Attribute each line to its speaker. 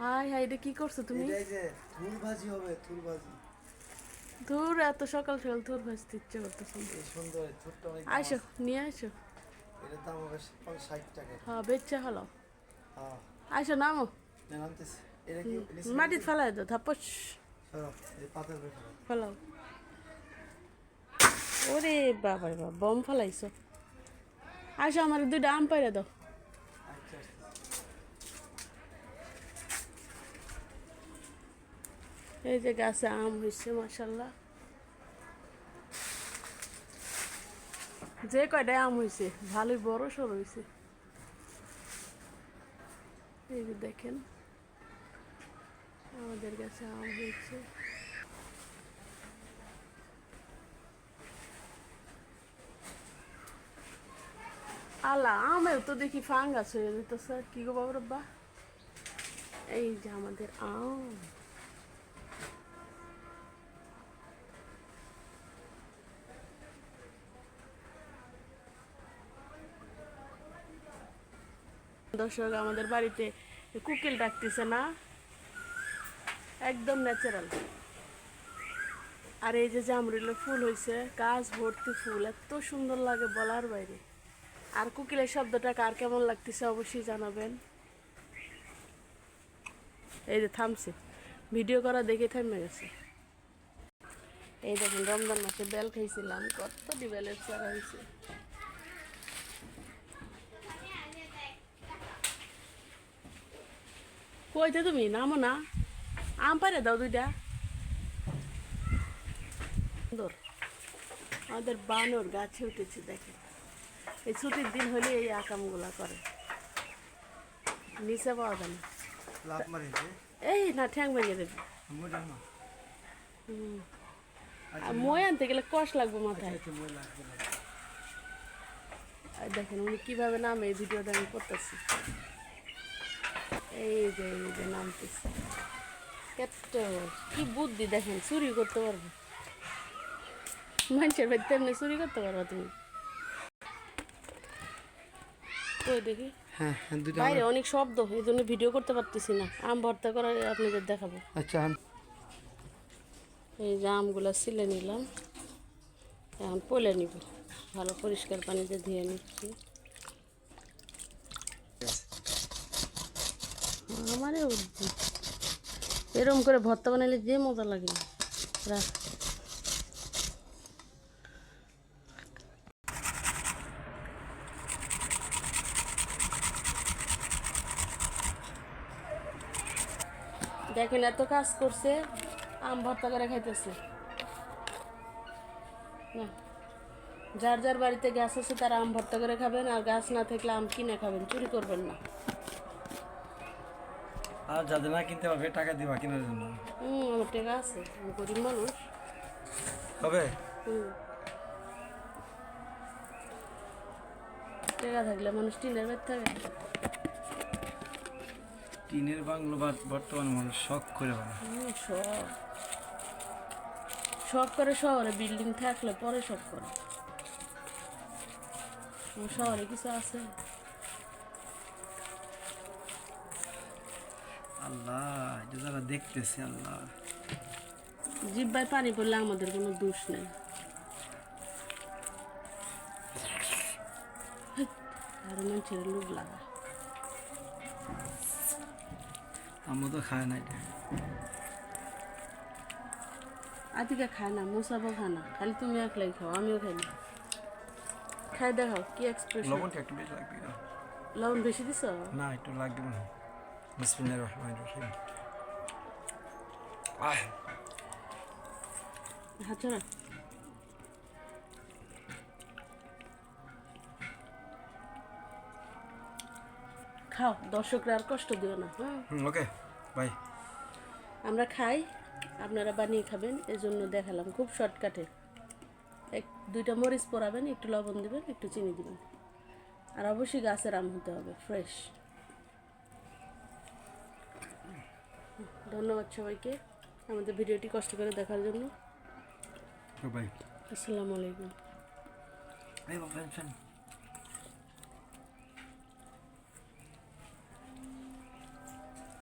Speaker 1: High high এটা কি করছ তুমি?
Speaker 2: এটাই যে থুর ভাজি হবে থুর ভাজি
Speaker 1: ধুর এত সকাল সকাল ধুর ভাজতে ইচ্ছে করতেছে।
Speaker 2: এই সুন্দর থুরটা অনেক
Speaker 1: আইসো নিয়ে আইসো।
Speaker 2: এটার দাম হবে পঞ্চাশ ষাট টাকা।
Speaker 1: হ্যাঁ বেচা হলো।
Speaker 2: হ্যাঁ।
Speaker 1: আইসো নামো।
Speaker 2: নেন আনতেছি। এটা কি নিচে
Speaker 1: মাটির ফেলাই দাও
Speaker 2: এই ব্যাপারে
Speaker 1: ফেলাও। ওরে বাবা বাবা বম ফেলাইছো। আইসো আমার দুইটা আম পাইরা দাও
Speaker 2: আচ্ছা আচ্ছা।
Speaker 1: এই যে গাছে আম হয়েছে মাসাল্লাহ যে কয়টায় আম হয়েছে ভালোই বড় সড় হয়েছে এই যে দেখেন, আমাদের কাছে আম হয়েছে আল্লাহ আমের তো দেখি ফাঙ্গাস হয়ে যেতেছে কি গো বাবা রব্বা এই যে আমাদের আম। দর্শক, আমাদের বাড়িতে কুকিল ডাকতেছে না। একদম ন্যাচারাল আর এই যে জামরুলের ফুল হয়েছে গাছ ভর্তি ফুল, এত সুন্দর লাগে বলার বাইরে। আর কুকিলের শব্দটা কার কেমন লাগতেছে অবশ্যই জানাবেন। এই যে থামছে। ভিডিও করা দেখে থামে গেছে। এই দেখেন, রমজান মাসে বেল খাইছিলাম কতটি বেলের চারা হয়েছে কইতে তুমি? নামো না। আম পারে দাও দুইটা। সুন্দর। আমাদের বানর গাছে উঠেছে দেখে এই ছুটির দিন হলে এই আকামগুলা করে। নিচে পাওয়া যায় না। এই না ঠ্যাং ভেঙে দেবে। মই আনতে গেলে কষ্ট লাগবে মাথায়।
Speaker 2: আচ্ছা
Speaker 1: আর দেখেন উনি কীভাবে নামে এই ভিডিওটা আমি করতেছি। এই যে এই যে নামতেছে। কত কি বুদ্ধি দেখেন চুরি করতে পারব। মানুষের বাড়িতে এমনি চুরি করতে পারবা তুমি। ওই দেখি।
Speaker 2: হ্যাঁ হ্যাঁ
Speaker 1: বাইরে অনেক শব্দ এই জন্য ভিডিও করতে পারতেছি না। আম ভর্তা করে আপনাদের দেখাবো।
Speaker 2: আচ্ছা আম-
Speaker 1: এই যে আমগুলো সিলে নিলাম। এখন পলে নিব। ভালো পরিষ্কার পানিতে ধুয়ে নিচ্ছি। আমারে উদ্দি এরম করে ভর্তা বানাইলে যে মজা লাগে। দেখেন এত কাজ করছে, আম ভর্তা করে খাইতেছে। না, যার যার বাড়িতে গাছ আছে তারা আম ভর্তা করে খাবেন, আর গাছ না থাকলে আম কিনে খাবেন, চুরি করবেন না।
Speaker 2: আর যাদের না কিনতে পারবে টাকা দিবা কেনার জন্য।
Speaker 1: হুম আমার টাকা আছে আমি গরিব মানুষ।
Speaker 2: হবে?
Speaker 1: হুম। টাকা থাকলে মানুষ টিনের বেদ থাকে।
Speaker 2: টিনের বাংলো বর্তমানে মানুষ শখ করে বানায়।
Speaker 1: হুম, শখ। শখ করে শহরে বিল্ডিং থাকলে পরে শখ করে। শহরে কিছু আছে।
Speaker 2: আল্লাহ এটা যারা দেখতেছে আল্লাহ।
Speaker 1: জিব্বায় পানি পড়লে আমাদের কোনো দোষ নেই। আর মানুষের লোভ লাগা।
Speaker 2: আমরা তো খায় না এটা
Speaker 1: আদিকে খায় না মুসাফা খায় না। খালি তুমি একলাই খাও আমিও খাই না। খাই দেখাও কি এক্সপ্রেশন
Speaker 2: লবণটা একটু বেশি লাগবে
Speaker 1: লবণ বেশি দিছ?
Speaker 2: না একটু লাগবে না। বিসমিল্লাহ রহমান রহিম আহ
Speaker 1: খাও দর্শকরা আর কষ্ট দিও না।
Speaker 2: ওকে বাই
Speaker 1: আমরা খাই আপনারা বানিয়ে খাবেন এজন্য দেখালাম খুব শর্টকাটে এক দুইটা মরিচ পরাবেন একটু লবণ দিবেন একটু চিনি দিবেন। আর অবশ্যই গাছের আম হতে হবে ফ্রেশ ধন্যবাদ সবাইকে আমাদের ভিডিওটি কষ্ট করে দেখার জন্য। আসসালামু আলাইকুম।